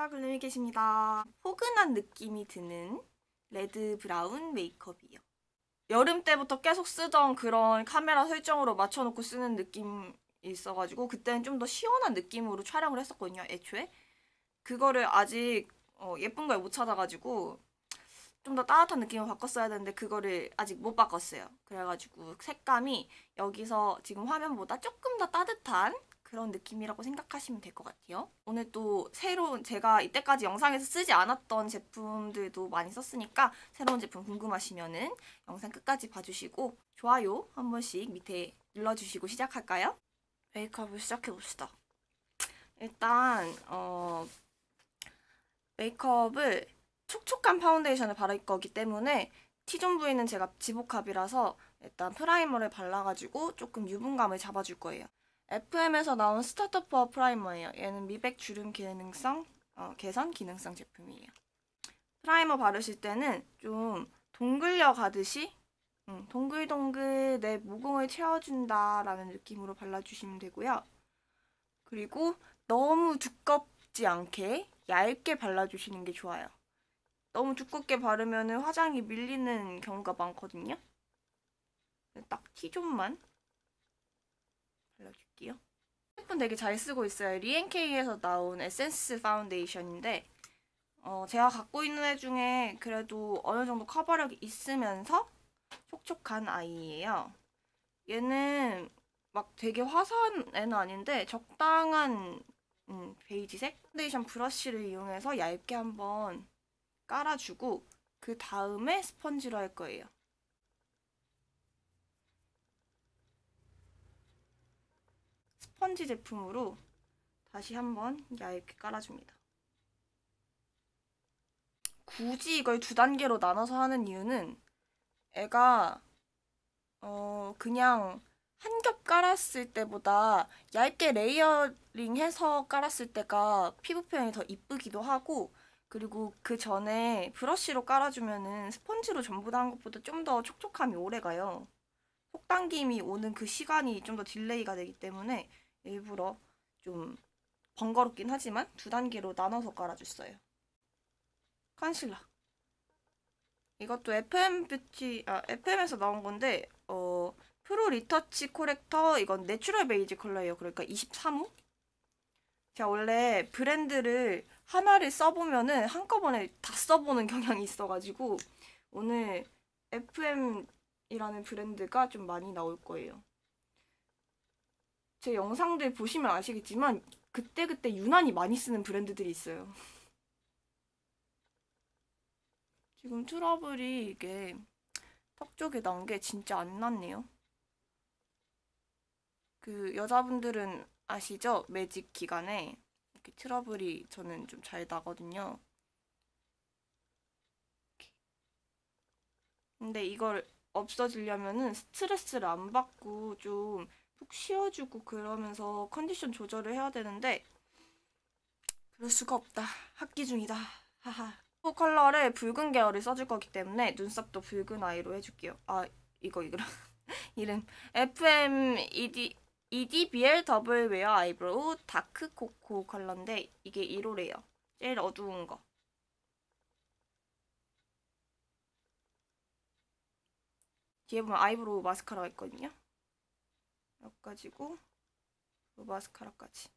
안녕하세요. 글루미 계십니다. 포근한 느낌이 드는 레드 브라운 메이크업이요. 여름 때부터 계속 쓰던 그런 카메라 설정으로 맞춰놓고 쓰는 느낌이 있어가지고 그때는 좀 더 시원한 느낌으로 촬영을 했었거든요. 애초에. 그거를 아직 어, 예쁜 걸 못 찾아가지고 좀 더 따뜻한 느낌으로 바꿨어야 되는데 그거를 아직 못 바꿨어요. 그래가지고 색감이 여기서 지금 화면보다 조금 더 따뜻한 그런 느낌이라고 생각하시면 될 것 같아요. 오늘 또 새로운 제가 이때까지 영상에서 쓰지 않았던 제품들도 많이 썼으니까 새로운 제품 궁금하시면은 영상 끝까지 봐주시고 좋아요 한 번씩 밑에 눌러주시고 시작할까요? 메이크업을 시작해봅시다. 일단 어 메이크업을 촉촉한 파운데이션을 바를 거기 때문에 T존 부위는 제가 지복합이라서 일단 프라이머를 발라가지고 조금 유분감을 잡아줄 거예요. FM에서 나온 스타터 퍼 프라이머예요. 얘는 미백 주름 기능성, 어, 개선 기능성 제품이에요. 프라이머 바르실 때는 좀 동글려 가듯이 음, 동글동글 내 모공을 채워준다라는 느낌으로 발라주시면 되고요. 그리고 너무 두껍지 않게 얇게 발라주시는 게 좋아요. 너무 두껍게 바르면 화장이 밀리는 경우가 많거든요. 딱 T존만 발라줄게요. 제품 되게 잘 쓰고 있어요. 리엔케이에서 나온 에센스 파운데이션인데 어, 제가 갖고 있는 애 중에 그래도 어느 정도 커버력이 있으면서 촉촉한 아이예요. 얘는 막 되게 화사한 애는 아닌데 적당한 음, 베이지색 파운데이션 브러쉬를 이용해서 얇게 한번 깔아주고 그 다음에 스펀지로 할 거예요. 스펀지 제품으로 다시 한번 얇게 깔아줍니다. 굳이 이걸 두 단계로 나눠서 하는 이유는 애가 어 그냥 한 겹 깔았을 때보다 얇게 레이어링해서 깔았을 때가 피부 표현이 더 이쁘기도 하고 그리고 그 전에 브러쉬로 깔아주면은 스펀지로 전부 다 한 것보다 좀 더 촉촉함이 오래 가요. 속 당김이 오는 그 시간이 좀 더 딜레이가 되기 때문에 일부러 좀 번거롭긴 하지만 두 단계로 나눠서 깔아줬어요. 컨실러. 이것도 FM 뷰티, 아, FM에서 나온 건데, 어, 프로 리터치 코렉터, 이건 내추럴 베이지 컬러예요. 그러니까 23호? 제가 원래 브랜드를 하나를 써보면은 한꺼번에 다 써보는 경향이 있어가지고, 오늘 FM이라는 브랜드가 좀 많이 나올 거예요. 제 영상들 보시면 아시겠지만 그때그때 유난히 많이 쓰는 브랜드들이 있어요. 지금 트러블이 이게 턱 쪽에 나온 게 진짜 안 났네요. 그 여자분들은 아시죠? 매직 기간에 이렇게 트러블이 저는 좀 잘 나거든요. 근데 이걸 없어지려면은 스트레스를 안 받고 좀 푹 쉬어주고 그러면서 컨디션 조절을 해야 되는데 그럴 수가 없다. 학기 중이다. 하하. 코 컬러를 붉은 계열을 써줄 거기 때문에 눈썹도 붉은 아이로 해줄게요. 아 이거 이거 이름 FM ED EDBL 더블 웨어 아이브로우 다크 코코 컬러인데 이게 1호래요. 제일 어두운 거. 뒤에 보면 아이브로우 마스카라가 있거든요. 여기가지고 마스카라까지.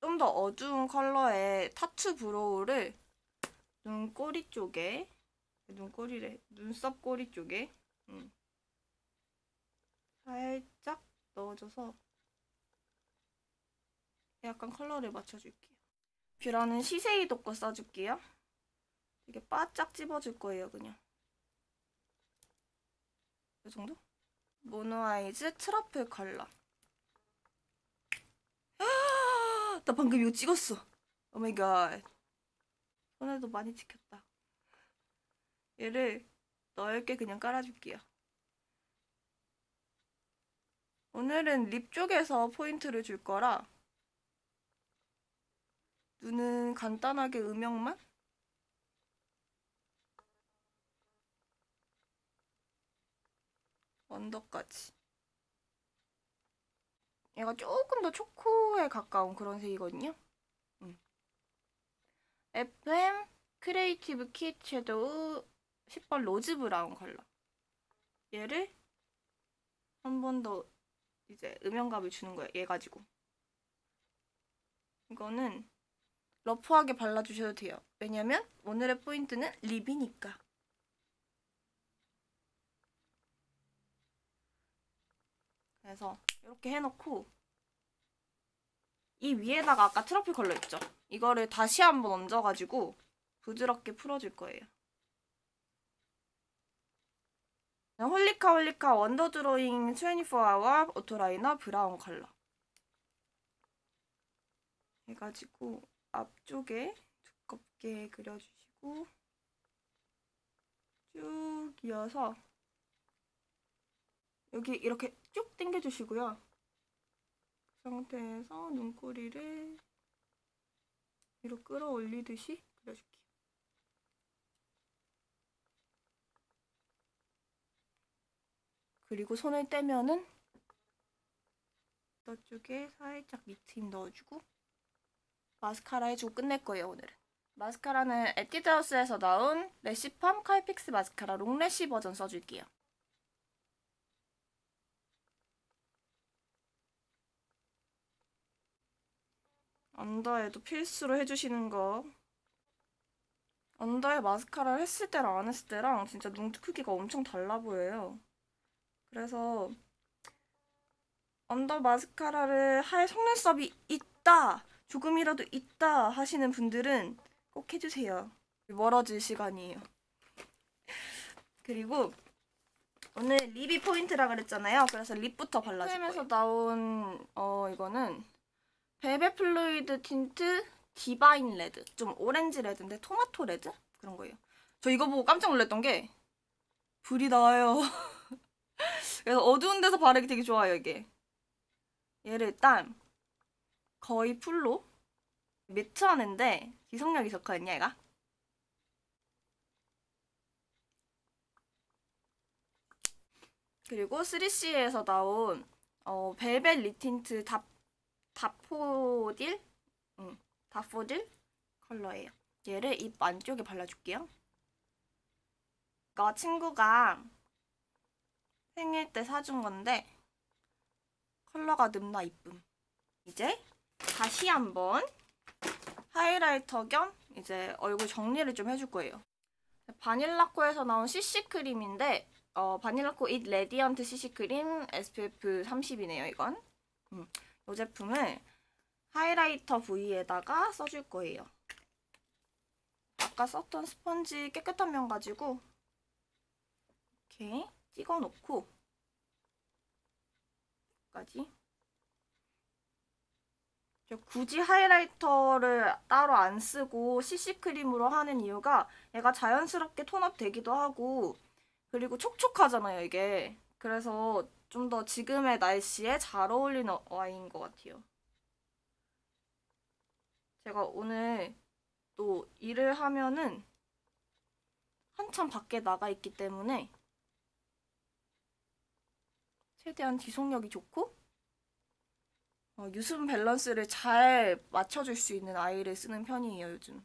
좀 더 어두운 컬러의 타투 브로우를 눈꼬리 쪽에 눈꼬리래 눈썹 꼬리 쪽에 음. 살짝 넣어줘서 약간 컬러를 맞춰줄게요. 뷰라는 시세이도 거 써줄게요. 되게 바짝 찝어줄 거예요, 그냥. 이 정도? 모노아이즈 트러플 컬러. 나 방금 이거 찍었어. 오마이갓. 손에도 많이 찍혔다. 얘를 넓게 그냥 깔아줄게요. 오늘은 립 쪽에서 포인트를 줄 거라 눈은 간단하게 음영만? 언더까지. 얘가 조금 더 초코에 가까운 그런 색이거든요. 음. FM 크리에이티브 킷 섀도우 10번 로즈 브라운 컬러. 얘를 한 번 더 이제 음영감을 주는 거예요. 얘 가지고. 이거는 러프하게 발라주셔도 돼요. 왜냐면 오늘의 포인트는 립이니까. 그래서 이렇게 해놓고 이 위에다가 아까 트러플 컬러 있죠? 이거를 다시 한번 얹어가지고 부드럽게 풀어줄 거예요. 홀리카 홀리카 원더 드로잉 24아워 오토라이너 브라운 컬러 해가지고 앞쪽에 두껍게 그려주시고 쭉 이어서 여기 이렇게 쭉 당겨주시고요. 그 상태에서 눈꼬리를 위로 끌어올리듯이 그려줄게요. 그리고 손을 떼면은 저쪽에 살짝 밑트 힘 넣어주고 마스카라 해주고 끝낼 거예요 오늘은. 마스카라는 에뛰드하우스에서 나온 레시팜 칼픽스 마스카라 롱래쉬 버전 써줄게요. 언더에도 필수로 해주시는 거. 언더에 마스카라를 했을 때랑 안 했을 때랑 진짜 눈 크기가 엄청 달라 보여요. 그래서 언더 마스카라를 할 속눈썹이 있다, 조금이라도 있다 하시는 분들은 꼭 해주세요. 멀어질 시간이에요. 그리고 오늘 립이 포인트라 그랬잖아요. 그래서 립부터 발라줄 거예요. 에서 나온 어 이거는 벨벳 플루이드 틴트 디바인 레드. 좀 오렌지 레드인데 토마토 레드? 그런 거예요. 저 이거 보고 깜짝 놀랐던 게 불이 나와요. 그래서 어두운 데서 바르기 되게 좋아요, 이게. 얘를 일단 거의 풀로 매트하는데 지속력이 좋거든요, 얘가. 그리고 3CE에서 나온 어, 벨벳 리틴트 다, 다포딜? 응, 다포딜 컬러예요. 얘를 입 안쪽에 발라줄게요. 이거 친구가 생일 때 사준 건데 컬러가 늠나 이쁨. 이제 다시 한번 하이라이터 겸 이제 얼굴 정리를 좀 해줄 거예요. 바닐라코에서 나온 CC 크림인데 어, 바닐라코 잇 레디언트 CC 크림 SPF 30이네요, 이건. 음, 이 제품을 하이라이터 부위에다가 써줄 거예요. 아까 썼던 스펀지 깨끗한 면 가지고 이렇게 찍어 놓고 까지 굳이 하이라이터를 따로 안 쓰고 CC 크림으로 하는 이유가 얘가 자연스럽게 톤업 되기도 하고 그리고 촉촉하잖아요 이게 그래서 좀 더 지금의 날씨에 잘 어울리는 와인인 것 같아요 제가 오늘 또 일을 하면은 한참 밖에 나가 있기 때문에 최대한 지속력이 좋고 어, 유순 밸런스를 잘 맞춰줄 수 있는 아이를 쓰는 편이에요 요즘.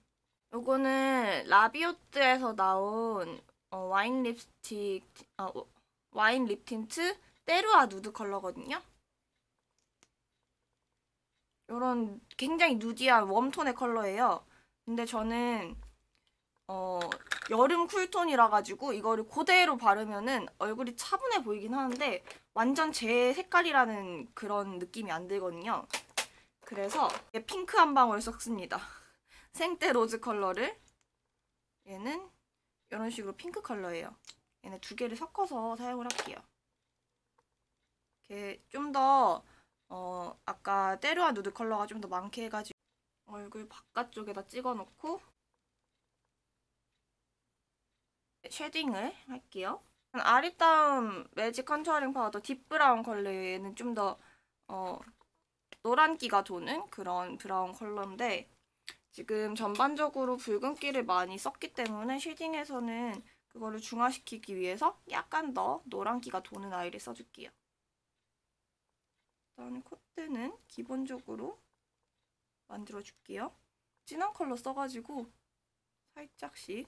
요거는 라비오트에서 나온 어, 와인 립스틱 어, 와인 립 틴트 때르아 누드 컬러거든요. 요런 굉장히 누디한 웜톤의 컬러예요. 근데 저는 어, 여름 쿨톤이라 가지고 이거를 그대로 바르면은 얼굴이 차분해 보이긴 하는데 완전 제 색깔이라는 그런 느낌이 안 들거든요. 그래서 핑크 한 방울 섞습니다. 생때 로즈 컬러를 얘는 이런 식으로 핑크 컬러예요. 얘네 두 개를 섞어서 사용을 할게요. 이렇게 좀 더 어, 아까 때르와 누드 컬러가 좀 더 많게 해가지고 얼굴 바깥쪽에다 찍어놓고 쉐딩을 할게요. 아리따움 매직 컨투어링 파우더 딥브라운 컬러예요. 얘는 좀더 어, 노란기가 도는 그런 브라운 컬러인데 지금 전반적으로 붉은기를 많이 썼기 때문에 쉐딩에서는 그거를 중화시키기 위해서 약간 더 노란기가 도는 아이를 써줄게요. 일단 콧대는 기본적으로 만들어줄게요. 진한 컬러 써가지고 살짝씩.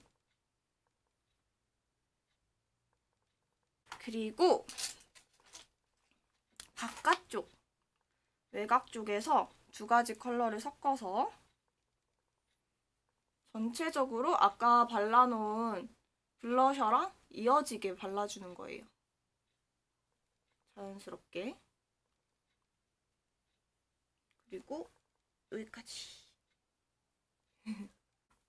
그리고 바깥쪽, 외곽 쪽에서 두 가지 컬러를 섞어서 전체적으로 아까 발라놓은 블러셔랑 이어지게 발라주는 거예요. 자연스럽게. 그리고 여기까지.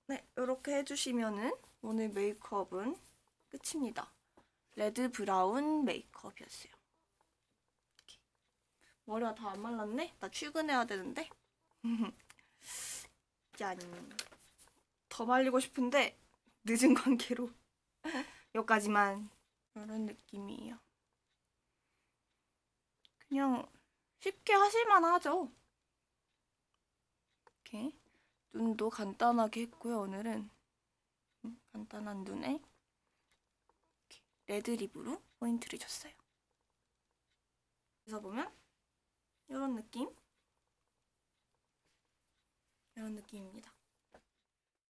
네, 이렇게 해주시면은 오늘 메이크업은 끝입니다. 레드 브라운 메이크업이었어요. 이렇게. 머리가 다 안 말랐네? 나 출근해야 되는데. 짠. 더 말리고 싶은데 늦은 관계로 여기까지만 이런 느낌이에요. 그냥 쉽게 하실만 하죠. 이렇게 눈도 간단하게 했고요. 오늘은 음, 간단한 눈에 레드립으로 포인트를 줬어요. 그래서 보면 이런 느낌, 이런 느낌입니다.